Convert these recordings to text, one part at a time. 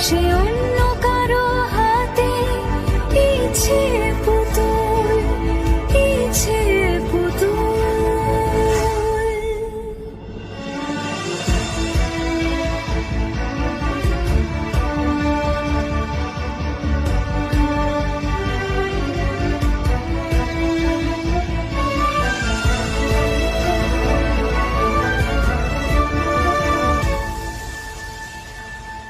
সে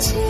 tears.